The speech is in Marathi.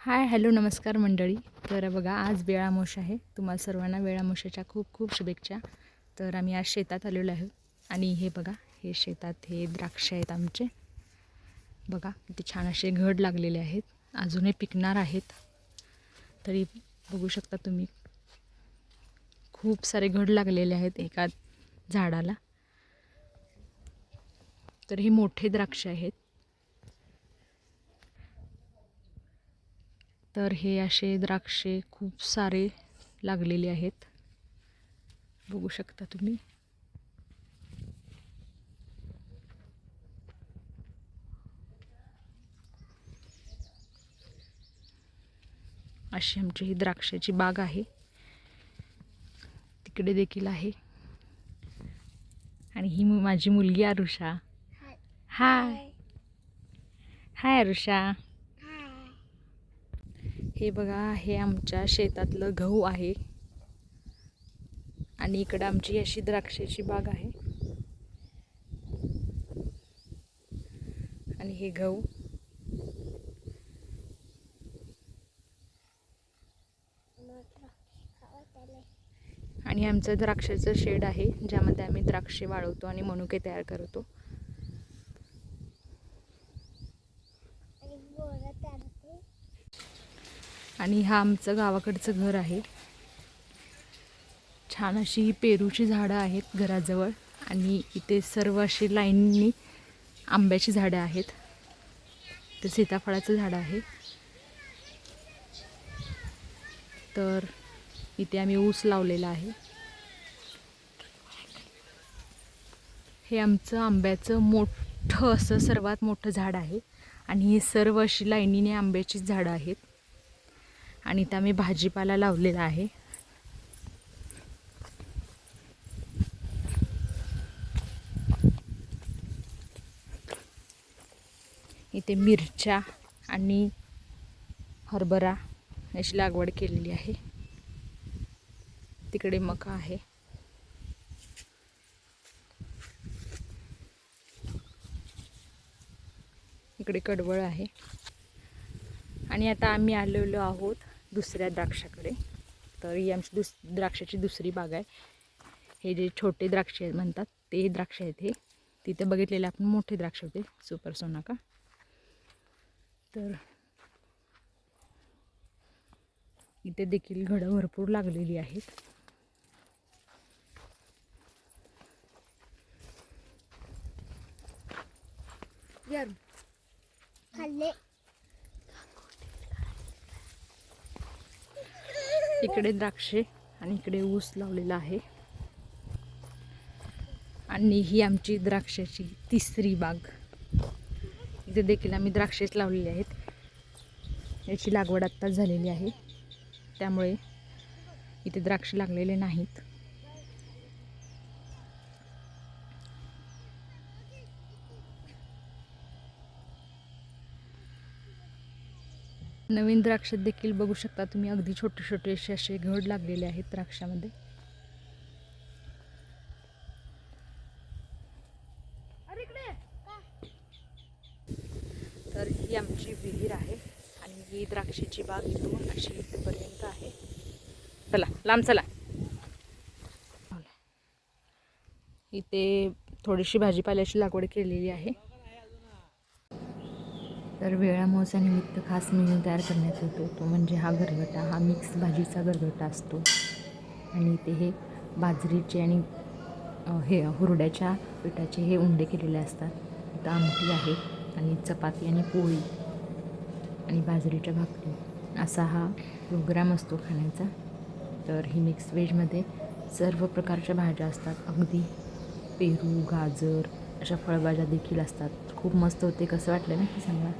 हाय हॅलो नमस्कार मंडळी. तर बघा आज वेळामोश आहे. तुम्हाला सर्वांना वेळामोशाच्या खूप खूप शुभेच्छा. तर आम्ही आज शेतात आलेलो आहोत आणि हे बघा हे शेतात हे द्राक्ष आहेत आमचे. बघा किती छान असे घड लागलेले आहेत. अजूनही पिकणार आहेत. तरी बघू शकता तुम्ही खूप सारे घड लागलेले आहेत एका झाडाला. तर हे मोठे द्राक्ष आहेत. तर हे असे द्राक्षे खूप सारे लागलेले आहेत. बघू शकता तुम्ही. अशी आमची ही द्राक्षाची बाग आहे. तिकडे देखील आहे. आणि ही माझी मुलगी आरुषा. हाय. हाय आरुषा. हे बघा हे आमच्या शेतातलं गहू आहे. आणि इकडं आमची अशी द्राक्षाची बाग आहे. आणि हे गहू. आणि आमचं द्राक्षाचं शेड आहे ज्यामध्ये आम्ही द्राक्षे वाळवतो आणि मनुके तयार करतो. आणि हा आमचं गावाकडचं घर आहे. छान अशी ही पेरूची झाडं आहेत घराजवळ आणि इथे सर्व अशी लाईननी आंब्याची झाडं आहेत. ते सीताफळाचं झाड आहे. तर इथे आम्ही ऊस लावलेला आहे. हे आमचं आंब्याचं मोठं असं सर्वात मोठं झाड आहे. आणि ही सर्व अशी लाईनीने आंब्याचीच झाडं आहेत. आणि इथं आम्ही भाजीपाला लावलेला आहे. इथे मिरच्या आणि हरभरा याची लागवड केलेली आहे. तिकडे मका आहे. इकडे कडवळ आहे. आणि आता आम्ही आलेलो आहोत दुसऱ्या द्राक्षाकडे. तर ही आमची दुस द्राक्षाची दुसरी बाग आहे. हे जे छोटे द्राक्ष आहेत म्हणतात ते द्राक्ष आहेत हे. तिथे बघितलेले आपण मोठे द्राक्ष होते सुपर सोनाका तर इथे देखील घडं भरपूर लागलेली आहेत. खाल्ले. इकडे द्राक्षे आणि इकडे ऊस लावलेला आहे. आणि ही आमची द्राक्षाची तिसरी बाग. इथे देखील आम्ही द्राक्षेच लावलेली आहेत. याची लागवड आत्ताच झालेली आहे. त्यामुळे इथे द्राक्ष लागलेले नाहीत. नवीन द्राक्षात देखील बघू शकता तुम्ही. अगदी छोटे छोटे असे असे घड लागलेले आहेत द्राक्षामध्ये. तर ही आमची विहीर आहे आणि ही द्राक्षाची बाग इथून अशी इथपर्यंत आहे. चला लांब चला. इथे थोडीशी भाजीपाल्याची लागवड केलेली आहे. तर वेळामोसानिमित्त खास मेनू तयार करण्यात येतो. तो म्हणजे हा गरगटा हा मिक्स भाजीचा गरगटा असतो. आणि ते हे बाजरीचे आणि हे हुरड्याच्या पिठाचे हे उंडे केलेले असतात. इथं आमटी आहे आणि चपाती आणि पोळी आणि बाजरीच्या भाकरी. असा हा प्रोग्राम असतो खाण्याचा. तर ही मिक्स व्हेजमध्ये सर्व प्रकारच्या भाज्या असतात. अगदी पेरू गाजर अशा फळभाज्या देखील असतात. खूप मस्त होते कसं वाटलं ना की सांगा.